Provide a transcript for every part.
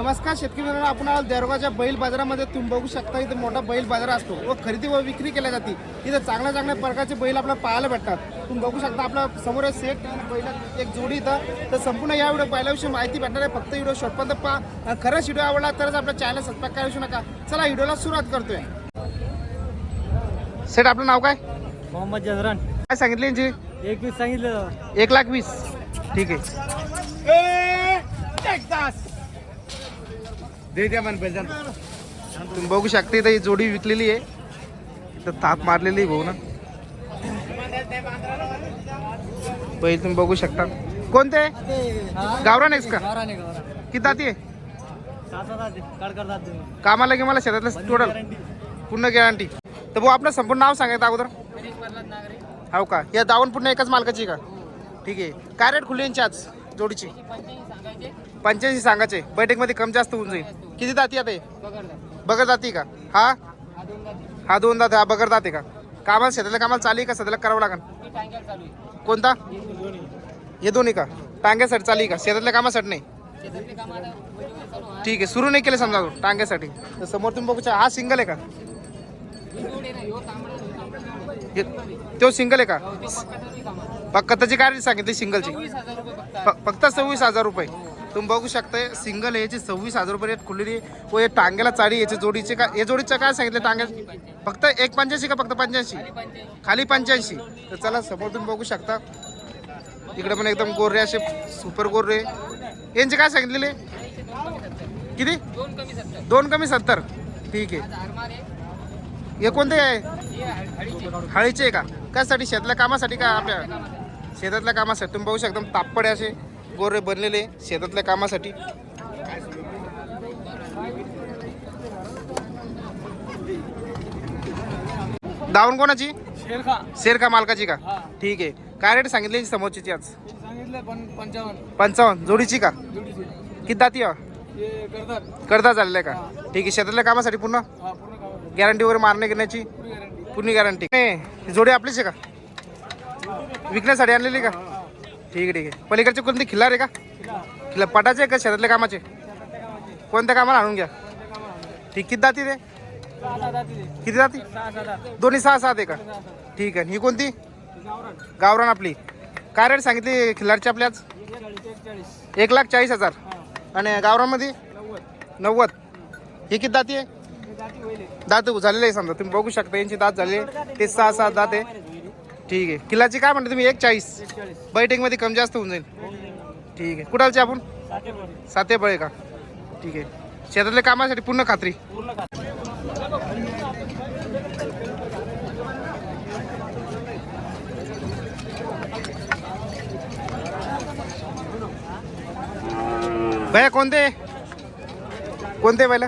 नमस्कार शेतकरी मित्रांनो आपण आज बैल बाजारामध्ये तुम्ही बघू शकता इथे मोठा बैल बाजार असतो. व खरेदी व विक्री केल्या जाते. इथे चांगल्या चांगल्या प्रकारचे बैल आपल्याला पाहायला भेटतात. तुम्ही बघू शकता आपल्यासमोर आहे सेट आणि बैल एक जोडी इथं. तर संपूर्ण या व्हिडिओ बैलाविषयी माहिती भेटणार आहे. फक्त व्हिडिओ शॉर्टपर्यंत पहा. आणि खरंच व्हिडिओ आवडला तरच आपल्या चॅनल सबस्क्राईब करायला नका. चला व्हिडिओला सुरुवात करतोय. सेट आपलं नाव काय? मोहम्मद जजरान. काय सांगितले यांची? एकवीस सांगितलं. एक लाख वीस. ठीक आहे. तुम्ही बघू शकता इथं ही जोडी विकलेली आहे. इथं ताप मारलेली भाऊ ना. पहिले तुम्ही बघू शकता. कोणते? गावरान आहेस का? किती आहे? कामाला की मला शेतातलं टोटल पूर्ण गॅरंटी तर भाऊ आपलं संपूर्ण नाव सांगायचं अगोदर. हो का? या दावण पूर्ण एकाच मालकाची का? ठीक आहे. काय रेट खुली यांची आज? जोडीची? पंच्याऐंशी सांगायचे. बैठकमध्ये कमी जास्त होऊन जाईल. किती जाती आता बगर जाती का? हा? हा दोन दात हा बगर जाते का? कामाला शेतातल्या कामाला चालू आहे का? सध्याला करावं लागेल कोणता? हे दोन्ही का? टांग्यासाठी चालू आहे का? शेतातल्या कामासाठी नाही? ठीक आहे. सुरू नाही केलं समजा टांग्यासाठी. तर समोर तुम्ही बघू हा सिंगल आहे का? तो सिंगल आहे का? पक्का त्याची काय rate सांगितली सिंगलची फक्त. सव्वीस हजार रुपये. तुम्ही बघू शकताय सिंगल याची सव्वीस हजार रुपये रेट खुललेली आहे. व हे टांग्याला चाळी याची जोडीचे का या जोडीचं काय सांगितलं टांग्या फक्त एक पंच्याऐंशी का फक्त पंच्याऐंशी? खाली पंच्याऐंशी. तर चला समोर तुम्ही बघू शकता. इकडे पण एकदम गोरे असे सुपर गोरे यांचे काय सांगितलेले? किती? दोन कमी सत्तर. ठीक आहे. हे कोणते आहे? हळीचे आहे का? कशासाठी? शेतातल्या कामासाठी का आपल्या? शेतातल्या कामासाठी. तुम्ही बघू शकता तापडे असे गोरे बनलेले शेतातल्या कामासाठी. दावण कोणाची? शेर खा शेर का? मालकाची का ठीक आहे. काय रेट सांगितले समोरची आज? पंचावन्न. पंचावन्न. जोडीची का? किती दाती करता चाललं आहे का? ठीक आहे. शेतातल्या कामासाठी हा गावात गॅरंटी वगैरे मारणे घेण्याची? पूर्ण गॅरंटी. नाही जोडी आपलीच आहे का? विकण्यासाठी आणलेली का? ठीक आहे ठीक आहे. पलीकडचे कोणते खिल्लार आहे का? खिल्ला पटाचे का शेतातल्या कामाचे? कोणत्या कामाला आणून घ्या? ठीक किती जाती ते. किती जाती दोन्ही सहा सात आहे का? ठीक आहे. ही कोणती? गावरान आपली. काय रेट सांगितली खिल्लारची आपल्याच एक लाख चाळीस हजार. आणि गावरानमध्ये? नव्वद. ही किती जाती आहे? दात झालेले आहे समजा. तुम्ही बघू शकता यांचे दात झाले ते सहा सहा दात आहे. ठीक आहे. किल्लाची काय म्हणते तुम्ही? एक चाळीस बैठकीमध्ये बैठकमध्ये कमी जास्त होऊन जाईल. ठीक आहे. कुठालचे आपण? साते बरं का? ठीक आहे. शेतातल्या कामासाठी पूर्ण खात्री. भया भैया कोणते? कोणते पहिलं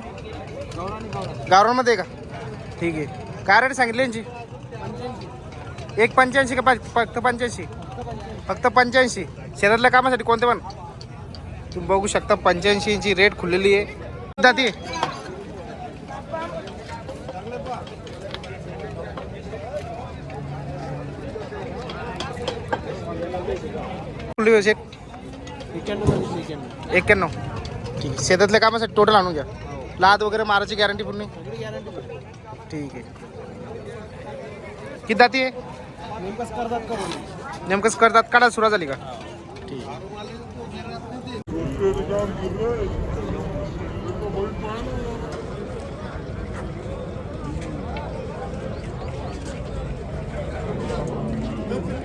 गावरानमध्ये आहे का? ठीक आहे. काय रेट सांगितले यांची? एक पंच्याऐंशी का फक्त पंच्याऐंशी? फक्त पंच्याऐंशी. शेतातल्या कामासाठी कोणते पण? तुम्ही बघू शकता पंच्याऐंशी इंची रेट खुललेली आहे. जाती खुलली आहे शेट एक्क्याण्णव. ठीक शेतातल्या कामासाठी टोटल आणून घ्या. लाद वगैरे मारायची गॅरंटी पूर्ण? सगळी गॅरंटी ठीक आहे. किती जाती आहे? नेमकंच करतात करून नेमकंच करतात काढा सुरुवात झाली का? ठीक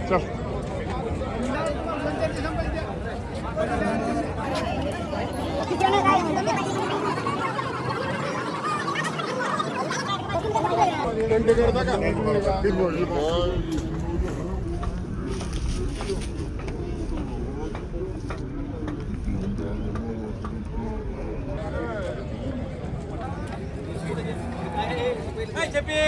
चल. చెప్పి